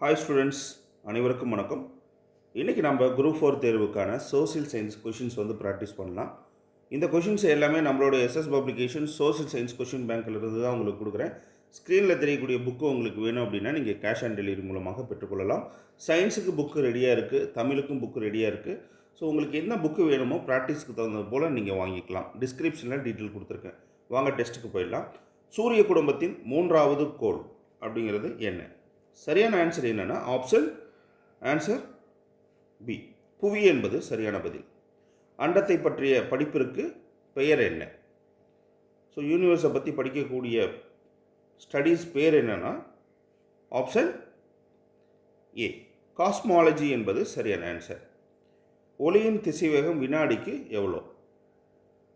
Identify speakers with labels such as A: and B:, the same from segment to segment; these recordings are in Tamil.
A: ஹாய் ஸ்டூடெண்ட்ஸ் அனைவருக்கும் வணக்கம். இன்றைக்கி நம்ம குரூப் ஃபோர் தேர்வுக்கான சோசியல் சயின்ஸ் கொஷின்ஸ் வந்து ப்ராக்டிஸ் பண்ணலாம். இந்த கொஷின்ஸ் எல்லாமே நம்மளோட SS publication social science question பேங்க்கில் இருந்து தான் உங்களுக்கு கொடுக்குறேன். ஸ்க்ரீனில் தெரியக்கூடிய புக்கு உங்களுக்கு வேணும் அப்படின்னா நீங்கள் கேஷ் ஆன் டெலிவரி மூலமாக பெற்றுக்கொள்ளலாம். சயின்ஸுக்கு புக்கு ரெடியாக இருக்குது தமிழுக்கும் புக்கு ரெடியாக இருக்குது ஸோ உங்களுக்கு என்ன புக்கு வேணுமோ ப்ராக்டிஸ்க்கு தகுந்தது போல் நீங்கள் வாங்கிக்கலாம். டிஸ்கிரிப்ஷனில் டீட்டெயில் கொடுத்துருக்கேன். வாங்க டெஸ்ட்டுக்கு போயிடலாம். சூரிய குடும்பத்தின் மூன்றாவது கோள் அப்படிங்கிறது என்ன? சரியான ஆன்சர் என்னென்னா ஆப்ஷன் ஆன்சர் பி புவி என்பது சரியான பதில். அண்டத்தை பற்றிய படிப்பிற்கு பெயர் என்ன? ஸோ யூனிவர்ஸை பற்றி படிக்கக்கூடிய ஸ்டடீஸ் பேர் என்னென்னா ஆப்ஷன் ஏ காஸ்மாலஜி என்பது சரியான ஆன்சர் ஒளியின் திசைவேகம் வினாடிக்கு எவ்வளோ?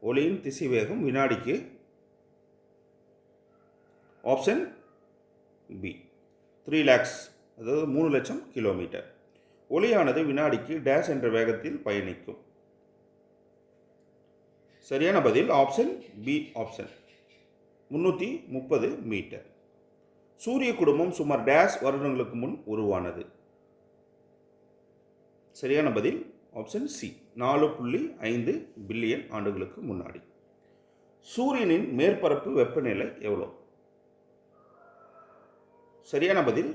A: ஒளியின் திசைவேகம் வினாடிக்கு ஆப்ஷன் பி த்ரீ லேக்ஸ் அதாவது மூணு லட்சம் கிலோமீட்டர் ஒளியானது வினாடிக்கு டேஷ் என்ற வேகத்தில் பயணிக்கும். சரியான பதில் ஆப்ஷன் பி ஆப்ஷன் முந்நூற்றி முப்பது மீட்டர் சூரிய குடும்பம் சுமார் டேஷ் வருடங்களுக்கு முன் உருவானது. சரியான பதில் ஆப்ஷன் சி நாலு புள்ளி ஐந்து பில்லியன் ஆண்டுகளுக்கு முன்னாடி. சூரியனின் மேற்பரப்பு வெப்பநிலை எவ்வளோ சரியான பதில்?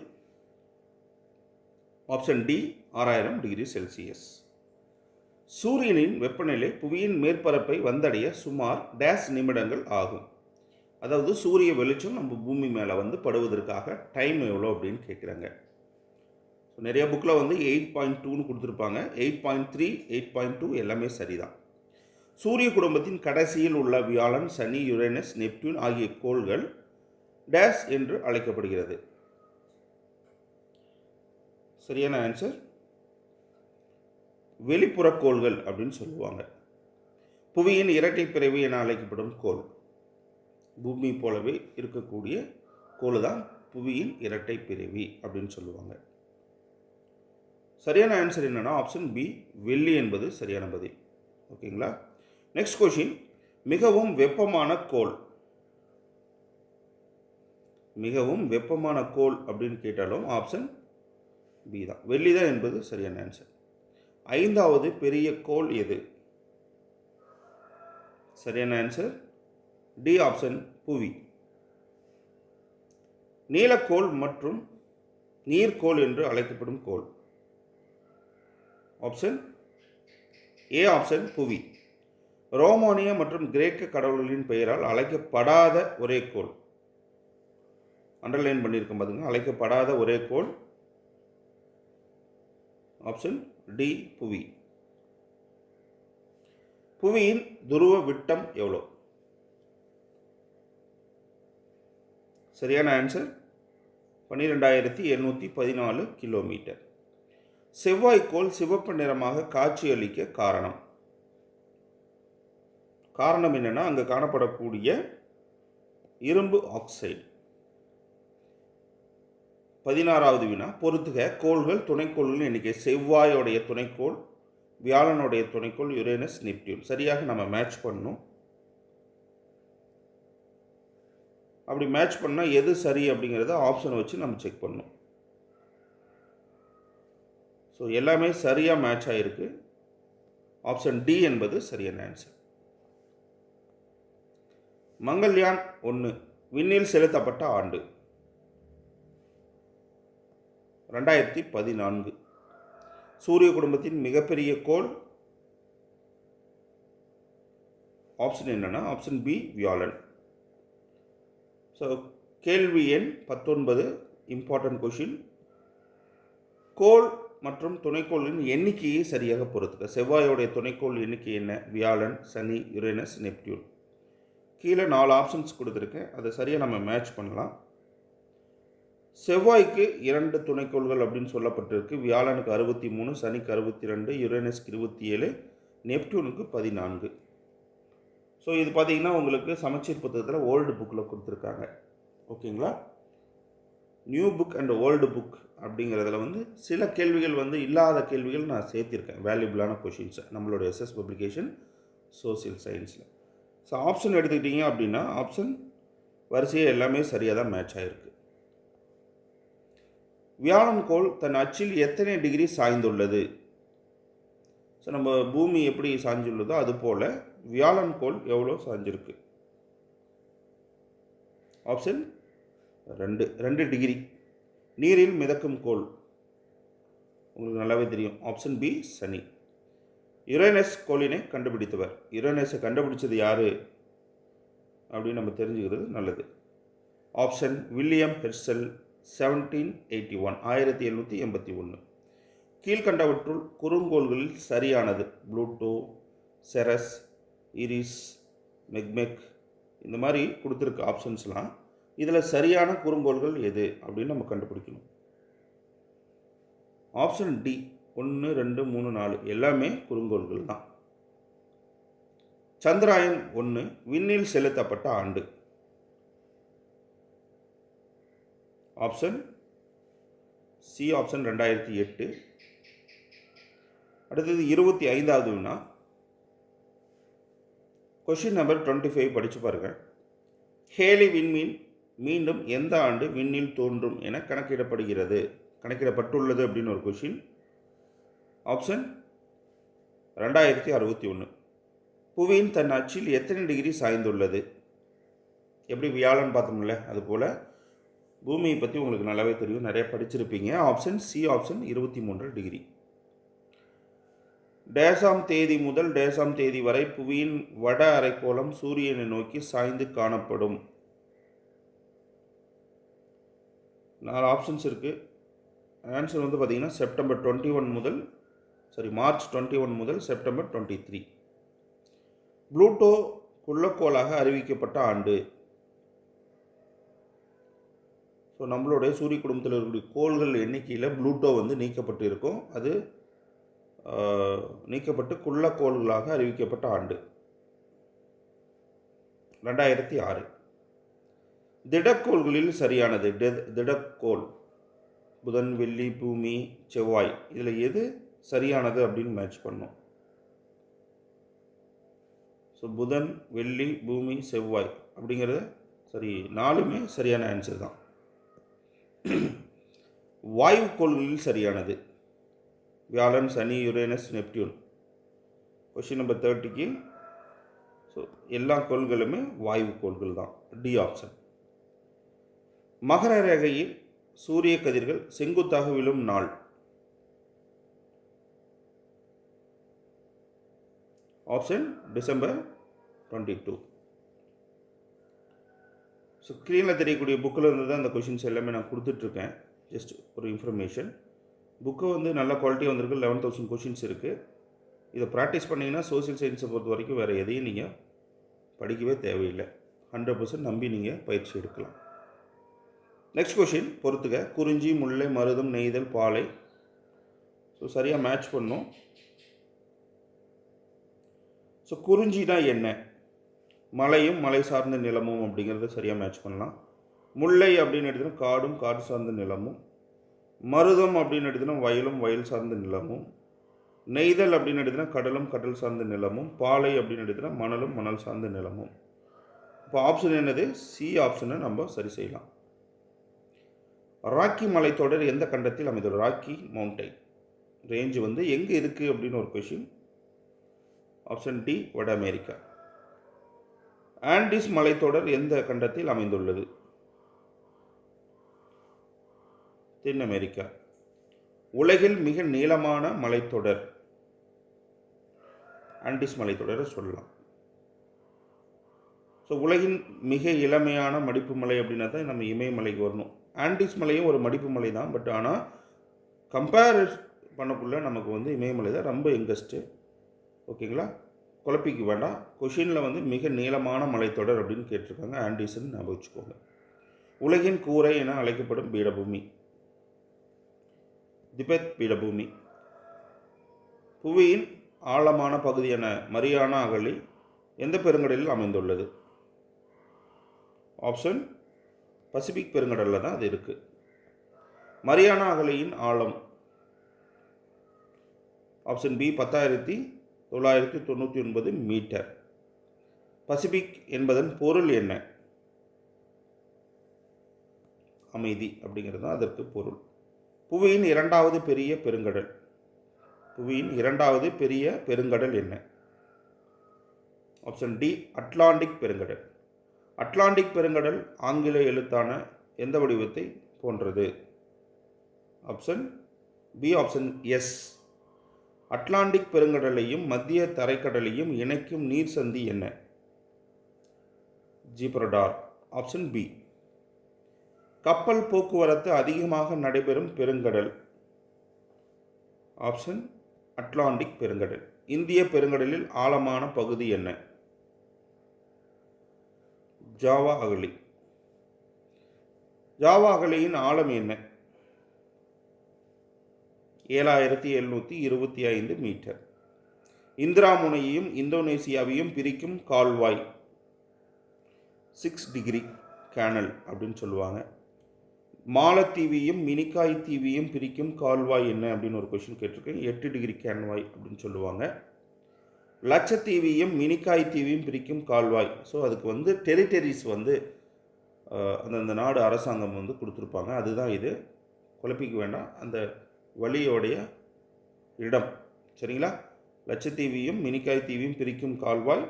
A: ஆப்ஷன் டி ஆறாயிரம் டிகிரி செல்சியஸ் சூரியனின் வெப்பநிலை புவியின் மேற்பரப்பை வந்தடைய சுமார் டேஷ் நிமிடங்கள் ஆகும். அதாவது சூரிய வெளிச்சம் நம்ம பூமி மேலே வந்து படுவதற்காக டைம் எவ்வளோ அப்படின்னு கேட்குறாங்க. ஸோ நிறைய புக்கில் வந்து எயிட் பாயிண்ட் டூன்னு கொடுத்துருப்பாங்க. Eight point three eight point two எல்லாமே சரிதான். சூரிய குடும்பத்தின் கடைசியில் உள்ள வியாழன் சனி யுரேனஸ் நெப்டியூன் ஆகிய கோள்கள் டேஷ் என்று அழைக்கப்படுகிறது. சரியான ஆன்சர் வெளிப்புற கோள்கள் அப்படின்னு சொல்லுவாங்க. புவியின் இரட்டை பிறவி என அழைக்கப்படும் கோள். பூமி போலவே இருக்கக்கூடிய கோள் தான் புவியின் இரட்டை பிறவி அப்படின்னு சொல்லுவாங்க. சரியான ஆன்சர் என்னன்னா ஆப்ஷன் பி வெள்ளி என்பது சரியான பதில். ஓகேங்களா? நெக்ஸ்ட் கொஷின் மிகவும் வெப்பமான கோள். மிகவும் வெப்பமான கோள் அப்படின்னு கேட்டாலும் ஆப்ஷன் பி தான். வெள்ளி தான் என்பது சரியான ஆன்சர் ஐந்தாவது பெரிய கோள் எது? சரியான ஆன்சர் டி ஆப்ஷன் புவி. நீலக்கோள் மற்றும் நீர்க்கோள் என்று அழைக்கப்படும் கோள். ஆப்ஷன் ஏ ஆப்ஷன் புவி. ரோமானிய மற்றும் கிரேக்க கடவுள்களின் பெயரால் அழைக்கப்படாத ஒரே கோள். அண்டர்லைன் பண்ணியிருக்கோம் பாருங்க அழைக்கப்படாத ஒரே கோள். ஆப்ஷன் டி புவி. புவியின் துருவ விட்டம் எவ்வளோ? சரியான ஆன்சர் பன்னிரெண்டாயிரத்தி எண்ணூற்றி பதினாலு கிலோமீட்டர் செவ்வாய்க்கோள் சிவப்பு நிறமாக காட்சியளிக்க காரணம். காரணம் என்னென்னா அங்கே காணப்படக்கூடிய இரும்பு ஆக்சைடு பதினாறாவது வினா பொறுத்துக கோள்கள் துணைக்கோள்கள் எண்ணிக்கை செவ்வாயோடைய துணைக்கோள் வியாழனுடைய துணைக்கோள் யுரேனஸ் நெப்டியூன். சரியாக நம்ம மேட்ச் பண்ணும் அப்படி மேட்ச் பண்ணால் எது சரி அப்படிங்கிறத ஆப்ஷனை வச்சு நம்ம செக் பண்ணணும். ஸோ எல்லாமே சரியாக மேட்ச் ஆகிருக்கு ஆப்ஷன் டி என்பது சரியான ஆன்சர் மங்கள்யான் ஒன்று விண்ணில் செலுத்தப்பட்ட ஆண்டு. ரெண்டாயிரத்தி பதினான்கு. சூரிய குடும்பத்தின் மிகப்பெரிய கோள் ஆப்ஷன் என்னென்னா ஆப்ஷன் பி வியாழன். ஸோ கேள்வி எண் பத்தொன்பது இம்பார்ட்டன்ட் கொஷின் கோள் மற்றும் துணைக்கோளின் எண்ணிக்கையை சரியாக பொறுத்துக்க. செவ்வாயோடைய துணைக்கோள் எண்ணிக்கை என்ன? வியாழன் சனி யுரேனஸ் நெப்டியூன். கீழே நாலு ஆப்ஷன்ஸ் கொடுத்துருக்கேன். அதை சரியாக நம்ம மேட்ச் பண்ணலாம். செவ்வாய்க்கு இரண்டு துணைக்கோள்கள் அப்படின்னு சொல்லப்பட்டிருக்கு. வியாழனுக்கு அறுபத்தி மூணு சனிக்கு அறுபத்தி ரெண்டு யுரேனஸ்க்கு இருபத்தி ஏழு நெப்டியூனுக்கு பதினான்கு. ஸோ இது பார்த்தீங்கன்னா உங்களுக்கு சமச்சீர் புத்தகத்தில் ஓல்டு புக்கில் கொடுத்துருக்காங்க. ஓகேங்களா? New book and old book அப்படிங்கிறதுல வந்து சில கேள்விகள் வந்து இல்லாத கேள்விகள் நான் சேர்த்திருக்கேன். வேல்யூபிளான கொஷின்ஸை நம்மளோட எஸ்எஸ் பப்ளிகேஷன் சோசியல் சயின்ஸில் ஸோ ஆப்ஷன் எடுத்துக்கிட்டிங்க அப்படின்னா ஆப்ஷன் வரிசையாக எல்லாமே சரியாக தான் மேட்ச் ஆகிருக்கு வியாழன் கோள் தன் அச்சில் எத்தனை டிகிரி சாய்ந்துள்ளது? ஸோ நம்ம பூமி எப்படி சாய்ஞ்சுள்ளதோ அதுபோல் வியாழன் கோள் எவ்வளோ சாய்ஞ்சிருக்கு? ஆப்ஷன் ரெண்டு ரெண்டு டிகிரி. நீரில் மிதக்கும் கோள். உங்களுக்கு நல்லாவே தெரியும். ஆப்ஷன் பி சனி. யுரேனஸ் கோளினை கண்டுபிடித்தவர். யுரேனஸை கண்டுபிடிச்சது யார்? அப்படின்னு நம்ம தெரிஞ்சுக்கிறது நல்லது. Option William Herschel. Seventeen eighty one ஆயிரத்தி எழுநூற்றி எண்பத்தி ஒன்று. கீழ்கண்டவற்றுள் குறுங்கோள்களில் சரியானது. ப்ளூட்டோ செரஸ் இரிஸ் மெக்மெக் இந்த மாதிரி கொடுத்துருக்க ஆப்ஷன்ஸ்லாம். இதில் சரியான குறுங்கோள்கள் எது அப்படின்னு நம்ம கண்டுபிடிக்கணும். ஆப்ஷன் டி ஒன்று ரெண்டு மூணு நாலு எல்லாமே குறுங்கோள்கள் தான். சந்திராயன் ஒன்று விண்ணில் செலுத்தப்பட்ட ஆண்டு. ஆப்ஷன் சி ஆப்ஷன் ரெண்டாயிரத்தி எட்டு. அடுத்தது இருபத்தி ஐந்தாவது வினா. கொஷின் நம்பர் டுவெண்ட்டி ஃபைவ் படித்து பாருங்கள் ஹேலி விண்மீன் மீண்டும் எந்த ஆண்டு விண்ணில் தோன்றும் என கணக்கிடப்படுகிறது? கணக்கிடப்பட்டுள்ளது அப்படின்னு ஒரு கொஷின் ஆப்ஷன் ரெண்டாயிரத்தி அறுபத்தி ஒன்று புவியின் தன் அச்சில் எத்தனை டிகிரி சாய்ந்துள்ளது? எப்படி வியாழன் பார்த்தோம்ல அதுபோல் பூமியை பற்றி உங்களுக்கு நல்லாவே தெரியும். நிறைய படிச்சிருப்பீங்க. ஆப்ஷன் சி ஆப்ஷன் இருபத்தி மூன்று டிகிரி டேசாம் தேதி முதல் டேசாம் தேதி வரை புவியின் வட அரைக்கோளம் சூரியனை நோக்கி சாய்ந்து காணப்படும். நாலு ஆப்ஷன்ஸ் இருக்குது ஆன்சர் வந்து பார்த்திங்கன்னா செப்டம்பர் டுவெண்ட்டி ஒன் முதல் சாரி மார்ச் டுவெண்ட்டி ஒன் முதல் செப்டம்பர் டுவெண்ட்டி த்ரீ ப்ளூட்டோ குள்ளக்கோளாக அறிவிக்கப்பட்ட ஆண்டு. ஸோ நம்மளுடைய சூரிய குடும்பத்தில் இருக்கக்கூடிய கோள்கள் எண்ணிக்கையில் ப்ளூட்டோ வந்து நீக்கப்பட்டு இருக்கும் அது நீக்கப்பட்டு நீக்கப்பட்டு குள்ளக்கோள்களாக அறிவிக்கப்பட்ட ஆண்டு. ரெண்டாயிரத்தி ஆறு. திடக்கோள்களில் சரியானது. திட- திடக்கோள். புதன் வெள்ளி பூமி செவ்வாய். இதில் எது சரியானது அப்படின்னு மேட்ச் பண்ணும். ஸோ புதன் வெள்ளி பூமி செவ்வாய் அப்படிங்கிறது சரி நாலுமே சரியான ஆன்சர் தான். வாயு கோள்களில் சரியானது. வியாழன் சனி யுரேனஸ் நெப்டியூன். கொஷின் நம்பர் தேர்ட்டிக்கு ஸோ எல்லா கோள்களுமே வாயு கோள்கள் தான். டி ஆப்ஷன் மகர ரேகையில் சூரிய கதிர்கள் செங்குத்தாக விழும் நாள். Option December twenty two so ஸ்க்ரீனில் தெரியக்கூடிய புக்கில் இருந்து தான் அந்த கொஷின்ஸ் எல்லாமே நான் கொடுத்துட்ருக்கேன் ஜஸ்ட் ஒரு இன்ஃபர்மேஷன் புக்கு வந்து நல்ல குவாலிட்டி வந்திருக்கு. லெவன் தௌசண்ட் கொஷின்ஸ் இருக்குது இதை ப்ராக்டிஸ் பண்ணிங்கன்னா சோஷியல் சயின்ஸை பொறுத்த வரைக்கும் வேறு எதையும் நீங்கள் படிக்கவே தேவையில்லை. ஹண்ட்ரட் பர்சன்ட் நம்பி நீங்கள் பயிற்சி எடுக்கலாம். நெக்ஸ்ட் கொஷின் பொறுத்துக்க குறிஞ்சி முல்லை மருதம் நெய்தல் பாலை. ஸோ சரியாக மேட்ச் பண்ணும். ஸோ குறிஞ்சினா என்ன? மலையும் மலை சார்ந்த நிலமும் அப்படிங்கிறத சரியாக மேட்ச் பண்ணலாம். முல்லை அப்படின்னு எடுத்தோன்னா காடும் காடு சார்ந்த நிலமும் மருதம் அப்படின்னு எடுத்தோன்னா வயலும் வயல் சார்ந்த நிலமும் நெய்தல் அப்படின்னு எடுத்தோன்னா கடலும் கடல் சார்ந்த நிலமும் பாலை அப்படின்னு எடுத்தோன்னா மணலும் மணல் சார்ந்த நிலமும். இப்போ ஆப்ஷன் என்னது? சி ஆப்ஷனை நம்ம சரி செய்யலாம். ராக்கி மலைத்தொடர் எந்த கண்டத்தில் அமைந்துள்ள ராக்கி மவுண்டைன் ரேஞ்சு வந்து எங்கே இருக்குது அப்படின்னு ஒரு கொஷின் ஆப்ஷன் டி வட அமெரிக்கா. ஆண்டிஸ் மலைத்தொடர் எந்த கண்டத்தில் அமைந்துள்ளது? தென் அமெரிக்கா. உலகில் மிக நீளமான மலைத்தொடர். ஆண்டிஸ் மலைத்தொடரை சொல்லலாம். ஸோ உலகின் மிக இளமையான மடிப்பு மலை அப்படின்னா தான் நம்ம இமயமலைக்கு வரணும். ஆண்டிஸ் மலையும் ஒரு மடிப்பு மலை தான். பட் ஆனால் கம்பேர் பண்ணக்குள்ள நமக்கு வந்து இமயமலை தான் ரொம்ப எங்கஸ்ட்டு ஓகேங்களா? குழப்பிக்க வேண்டாம். கொஷினில் வந்து மிக நீளமான மலைத்தொடர் அப்படின்னு கேட்டிருக்காங்க. ஆண்டிஸ்ன்னு ஞாபகம் வச்சுக்கோங்க. உலகின் கூரை என அழைக்கப்படும் பீடபூமி. திபெத் பீடபூமி. புவியின் ஆழமான பகுதியான மரியானா அகழி எந்த பெருங்கடலில் அமைந்துள்ளது? ஆப்ஷன் பசிபிக் பெருங்கடலில் தான் அது இருக்குது மரியானா அகழியின் ஆழம். ஆப்ஷன் பி பத்தாயிரத்தி தொள்ளாயிரத்தி தொண்ணூற்றி ஒன்பது மீட்டர். பசிபிக் என்பதன் பொருள் என்ன? அமைதி அப்படிங்கிறது தான் அதற்கு பொருள். புவியின் இரண்டாவது பெரிய பெருங்கடல். புவியின் இரண்டாவது பெரிய பெருங்கடல் என்ன? ஆப்ஷன் டி அட்லாண்டிக் பெருங்கடல். அட்லாண்டிக் பெருங்கடல் ஆங்கில எழுத்தான எந்த வடிவத்தை போன்றது? Option B option S Atlantic பெருங்கடலையும் மத்திய தரைக்கடலையும் இணைக்கும் நீர் சந்தி என்ன? ஜிப்ரடார் ஆப்ஷன் பி கப்பல் போக்குவரத்து அதிகமாக நடைபெறும் பெருங்கடல். ஆப்ஷன் அட்லாண்டிக் பெருங்கடல். இந்திய பெருங்கடலில் ஆழமான பகுதி என்ன? ஜாவா அகழி. ஜாவா அகழியின் ஆழம் என்ன? ஏழாயிரத்தி எழுநூற்றி இருபத்தி ஐந்து மீட்டர். இந்திரா முனையையும் இந்தோனேசியாவையும் பிரிக்கும் கால்வாய். சிக்ஸ் டிகிரி கேனல் அப்படின்னு சொல்லுவாங்க. மாலத்தீவையும் மினிக்காய் தீவையும் பிரிக்கும் கால்வாய் என்ன அப்படின்னு ஒரு கொஷின் கேட்டிருக்கேன். எட்டு டிகிரி கேன்வாய் அப்படின்னு சொல்லுவாங்க. லட்சத்தீவையும் மினிக்காய் தீவையும் பிரிக்கும் கால்வாய். ஸோ அதுக்கு வந்து டெரிட்டரிஸ் வந்து அந்தந்த நாடு அரசாங்கம் வந்து கொடுத்துருப்பாங்க. அதுதான் இது. குழப்பிக்க வேண்டாம். அந்த வழியோடைய இடம். சரிங்களா? லட்சத்தீவையும் மினிக்காய் தீவையும் பிரிக்கும் கால்வாய்.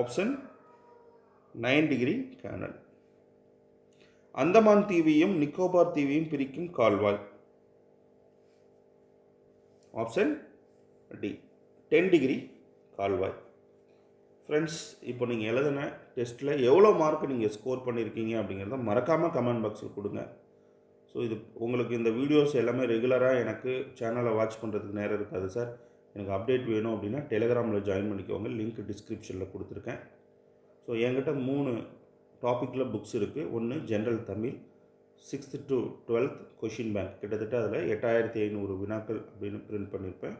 A: Option nine degree canal Andaman தீவையும் Nicobar தீவையும் பிரிக்கும் கால்வாய். ஆப்ஷன் டி டென் டிகிரி கால்வாய். ஃப்ரெண்ட்ஸ் இப்போ நீங்கள் எழுதின டெஸ்ட்டில் எவ்வளோ மார்க் நீங்கள் ஸ்கோர் பண்ணியிருக்கீங்க அப்படிங்கிறத மறக்காமல் கமெண்ட் பாக்ஸில் கொடுங்க. ஸோ இது உங்களுக்கு இந்த வீடியோஸ் எல்லாமே ரெகுலராக எனக்கு சேனலை வாட்ச் பண்ணுறதுக்கு நேரம் இருக்காது சார். எனக்கு அப்டேட் வேணும் அப்படின்னா டெலிகிராமில் ஜாயின் பண்ணிக்கோங்க. லிங்க் டிஸ்கிரிப்ஷனில் கொடுத்துருக்கேன். ஸோ என்கிட்ட மூணு டாப்பிக்கில் புக்ஸ் இருக்குது. ஒன்று general Tamil. Sixth to twelfth question bank. கிட்டத்தட்ட அதில் எட்டாயிரத்தி ஐநூறு வினாக்கள் அப்படின்னு பிரிண்ட் பண்ணியிருப்பேன்.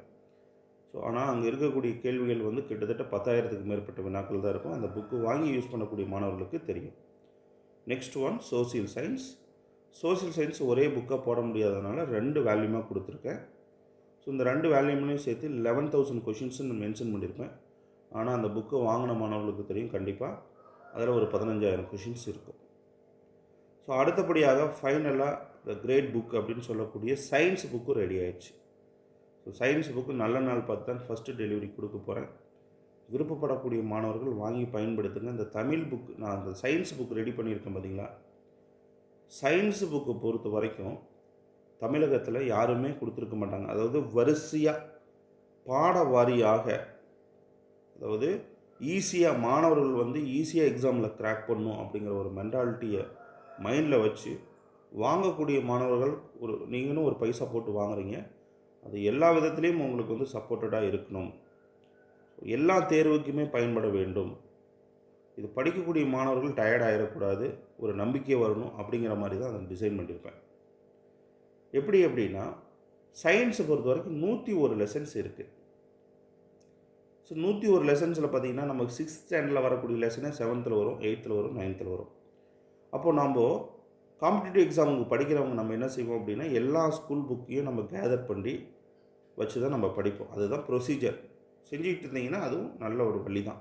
A: ஸோ ஆனால் அங்கே இருக்கக்கூடிய கேள்விகள் வந்து கிட்டத்தட்ட பத்தாயிரத்துக்கு மேற்பட்ட வினாக்கள் தான் இருக்கும். அந்த புக்கு வாங்கி யூஸ் பண்ணக்கூடிய மாணவர்களுக்கு தெரியும். Next one social science social science ஒரே புக்காக போட முடியாதனால ரெண்டு வேல்யூமாக கொடுத்துருக்கேன். ஸோ இந்த ரெண்டு வேல்யூம்லையும் சேர்த்து லெவன் தௌசண்ட் கொஷின்ஸ்னு மென்ஷன் பண்ணியிருப்பேன். ஆனால் அந்த புக்கை வாங்கின மாணவர்களுக்கு தெரியும் கண்டிப்பாக. அதில் ஒரு பதினஞ்சாயிரம் கொஷின்ஸ் இருக்கும். ஸோ அடுத்தபடியாக ஃபைனலாக த கிரேட் புக் அப்படின்னு சொல்லக்கூடிய சயின்ஸ் புக்கும் ரெடி ஆயிடுச்சு. ஸோ சயின்ஸ் புக்கு நல்ல நாள் பார்த்து தான் ஃபஸ்ட்டு டெலிவரி கொடுக்க போகிறேன் விருப்பப்படக்கூடிய மாணவர்கள் வாங்கி பயன்படுத்துங்க. இந்த தமிழ் புக் நான் அந்த சயின்ஸ் புக் ரெடி பண்ணியிருக்கேன் பார்த்தீங்களா சயின்ஸ் புக்கு பொறுத்த வரைக்கும் தமிழகத்தில் யாருமே கொடுத்துருக்க மாட்டாங்க. அதாவது வரிசையாக பாட வாரியாக அதாவது ஈஸியாக மாணவர்கள் வந்து ஈஸியாக எக்ஸாமில் கிராக் பண்ணும் அப்படிங்கிற ஒரு மென்டாலிட்டியை மைண்டில் வச்சு வாங்கக்கூடிய மாணவர்கள் ஒரு நீங்களும் ஒரு பைசா போட்டு வாங்குறீங்க. அது எல்லா விதத்துலேயும் உங்களுக்கு வந்து சப்போர்ட்டடாக இருக்கணும். எல்லா தேர்வுக்குமே பயன்பட வேண்டும். இது படிக்கக்கூடிய மாணவர்கள் டயர்ட் ஆகிடக்கூடாது ஒரு நம்பிக்கை வரணும் அப்படிங்கிற மாதிரி தான் அதை டிசைன் பண்ணியிருப்பேன். எப்படி அப்படின்னா சயின்ஸை பொறுத்த வரைக்கும் நூற்றி ஒரு லெசன்ஸ் இருக்குது ஸோ நூற்றி ஒரு லெசன்ஸில் பார்த்தீங்கன்னா நமக்கு சிக்ஸ்த் ஸ்டாண்டர்டில் வரக்கூடிய லெசனே செவன்த்தில் வரும் எயித்தில் வரும் நைன்த்தில் வரும். அப்போது நம்ம காம்படிட்டிவ் எக்ஸாமுக்கு படிக்கிறவங்க நம்ம என்ன செய்வோம் அப்படின்னா எல்லா ஸ்கூல் புக்கையும் நம்ம கேதர் பண்ணி வச்சு தான் நம்ம படிப்போம். அதுதான் ப்ரொசீஜர் செஞ்சுக்கிட்டு இருந்தீங்கன்னா அதுவும் நல்ல ஒரு வழி தான்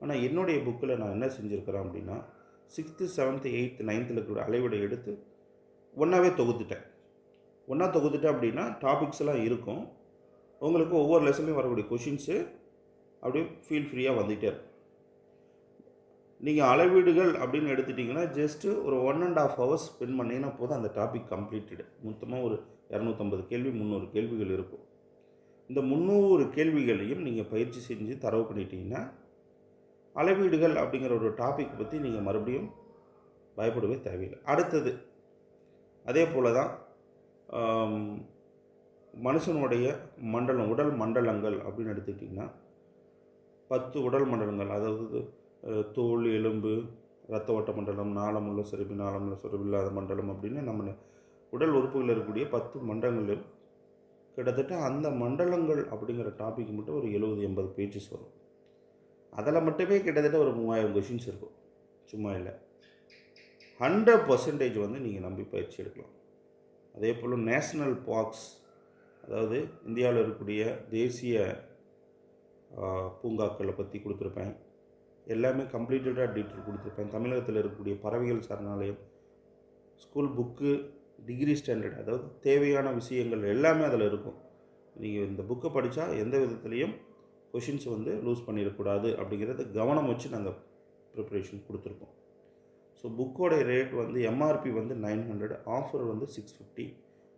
A: ஆனால் என்னுடைய புக்கில் நான் என்ன செஞ்சுருக்கிறேன் அப்படின்னா சிக்ஸ்த்து செவன்த்து எயித்து நைன்த்தில் இருக்கிற அளவிட எடுத்து ஒன்றாவே தொகுத்துட்டேன். ஒன்றா தொகுத்துட்டேன் அப்படின்னா டாபிக்ஸ் எல்லாம் இருக்கும். உங்களுக்கு ஒவ்வொரு லெசன்லையும் வரக்கூடிய கொஷின்ஸு அப்படியே ஃபீல் ஃப்ரீயாக வந்துகிட்டே இருக்கும். நீங்கள் அளவீடுகள் அப்படின்னு எடுத்துட்டிங்கன்னா ஜஸ்ட்டு ஒரு one and half hours spend பண்ணிங்கன்னா போதும் அந்த டாபிக் கம்ப்ளீட்டடு மொத்தமாக ஒரு இரநூத்தம்பது கேள்வி முந்நூறு கேள்விகள் இருக்கும். இந்த முந்நூறு கேள்விகளையும் நீங்கள் பயிற்சி செஞ்சு தரவு பண்ணிட்டீங்கன்னா அளவீடுகள் அப்படிங்கிற ஒரு டாபிக் பற்றி நீங்கள் மறுபடியும் பயப்படவே தேவையில்லை. அடுத்தது அதே போல் தான் மனுஷனுடைய மண்டலம் உடல் மண்டலங்கள் அப்படின்னு எடுத்துக்கிட்டிங்கன்னா பத்து உடல் மண்டலங்கள் அதாவது தோல் எலும்பு இரத்த ஓட்ட மண்டலம் நாளமுள்ள செருப்பு நாளமுள்ள செருப்பு இல்லாத மண்டலம் அப்படின்னு நம்ம உடல் உறுப்புகளில் இருக்கக்கூடிய பத்து மண்டலங்கள் கிட்டத்தட்ட அந்த மண்டலங்கள் அப்படிங்கிற டாபிக் மட்டும் ஒரு எழுபது எண்பது பேஜஸ் வரும். அதில் மட்டுமே கிட்டத்தட்ட ஒரு மூவாயிரம் கொஷின்ஸ் இருக்கும். சும்மா இல்லை. ஹண்ட்ரட் பர்சன்டேஜ் வந்து நீங்கள் நம்பி பயிற்சி எடுக்கலாம். அதே போல் நேஷ்னல் பார்க்ஸ் அதாவது இந்தியாவில் இருக்கக்கூடிய தேசிய பூங்காக்களை பற்றி கொடுத்துருப்பேன். எல்லாமே கம்ப்ளீட்டடாக டீட்டெயில் கொடுத்துருப்பேன். தமிழகத்தில் இருக்கக்கூடிய பறவைகள் சரணாலயம் ஸ்கூல் புக்கு டிகிரி ஸ்டாண்டர்ட் அதாவது தேவையான விஷயங்கள் எல்லாமே அதில் இருக்கும். நீங்கள் இந்த புக்கை படித்தா எந்த விதத்துலேயும் கொஷின்ஸ் வந்து லூஸ் பண்ணிடக்கூடாது அப்படிங்கிறத கவனம் வச்சு நாங்கள் ப்ரிப்பரேஷன் கொடுத்துருக்கோம். ஸோ புக்கோடைய ரேட் வந்து எம்ஆர்பி வந்து நைன் ஹண்ட்ரட் ஆஃபர் வந்து six fifty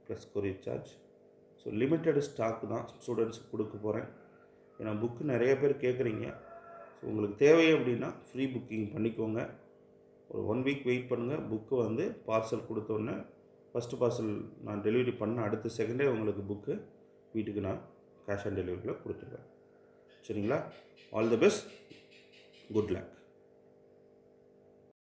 A: plus courier charge so limited stock தான் ஸ்டூடெண்ட்ஸுக்கு கொடுக்க போகிறேன் ஏன்னா புக்கு நிறைய பேர் கேட்குறீங்க. ஸோ உங்களுக்கு தேவை அப்படின்னா ஃப்ரீ புக்கிங் பண்ணிக்கோங்க. ஒரு ஒன் வீக் வெயிட் பண்ணுங்கள் புக்கு வந்து பார்சல் கொடுத்தோன்னே ஃபஸ்ட்டு பார்சல் நான் டெலிவரி பண்ண அடுத்த செகண்டே உங்களுக்கு புக்கு வீட்டுக்கு நான் கேஷ் ஆன் டெலிவரியில் கொடுத்துருவேன் சரிங்களா? All the best good luck